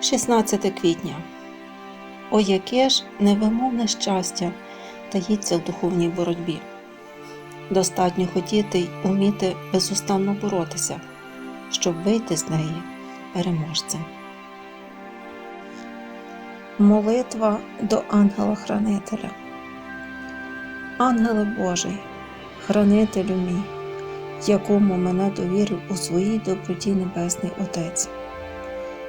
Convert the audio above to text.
16 квітня. О, яке ж невимовне щастя таїться в духовній боротьбі. Достатньо хотіти й уміти безустанно боротися, щоб вийти з неї переможцем. Молитва до ангела-хранителя. Ангеле Божий, хранителю мій, якому мене довірив у своїй доброті Небесний Отець.